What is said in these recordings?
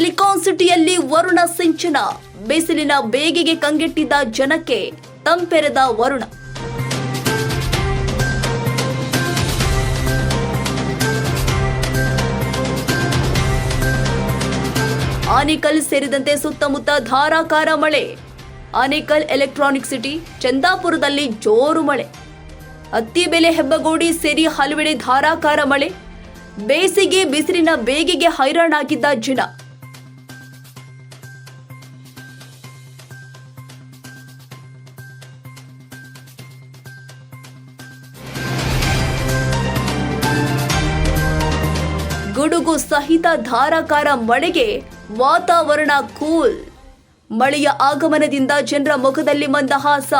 Silicon ಸಿಟಿಯಲ್ಲಿ ವರುಣ ಸಿಂಚನ. ಬಿಸಿಲಿನ ಬೇಗೆಗೆ ಕಂಗೆಟ್ಟಿದ್ದ ಜನಕ್ಕೆ ತಂಪೆರೆದ ವರುಣ. ಆನೇಕಲ್ ಸೇರಿದಂತೆ ಸುತ್ತಮುತ್ತ ಧಾರಾಕಾರ ಮಳೆ. ಆನೇಕಲ್ ಎಲೆಕ್ಟ್ರಾನಿಕ್ ಸಿಟಿ, ಚಂದಾಪುರದಲ್ಲಿ ಜೋರು ಮಳೆ. ಹತ್ತಿ ಬೆಲೆ ಹೆಬ್ಬಗೋಡಿ ಸೇರಿ ಹಲವೆಡೆ ಧಾರಾಕಾರ ಮಳೆ. ಬೇಸಿಗೆ, ಬಿಸಿಲಿನ ಬೇಗೆಗೆ ಹೈರಾಣಾಗಿದ್ದ ಜನ. ಗುಡುಗು ಸಹಿತ ಧಾರಾಕಾರ ಮಳೆಗೆ ವಾತಾವರಣ ಕೂಲ್. ಮಳೆಯ ಆಗಮನದಿಂದ ಜನರ ಮುಖದಲ್ಲಿ ಮಂದಹಾಸ.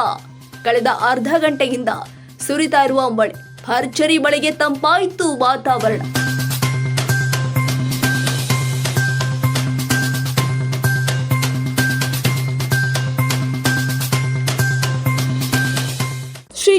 ಕಳೆದ ಅರ್ಧ ಗಂಟೆಯಿಂದ ಸುರಿತಾ ಇರುವ ಮಳೆ. ಭರ್ಜರಿ ಮಳೆಗೆ ತಂಪಾಯಿತು ವಾತಾವರಣ.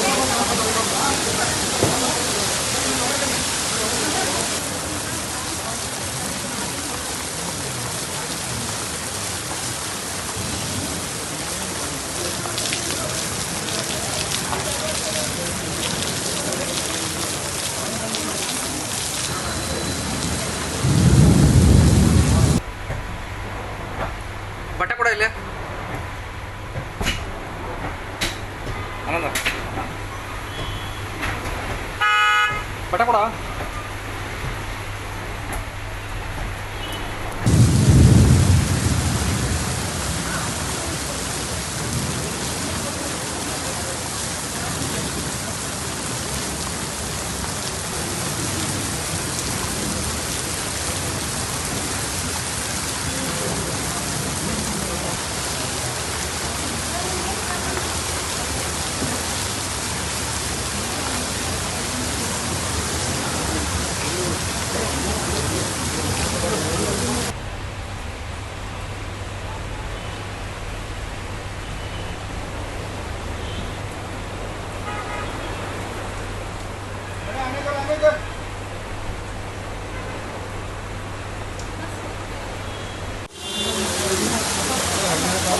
Thank you. ಕೊಡ ಇಲ್ಲಿ. ಕೊಡ.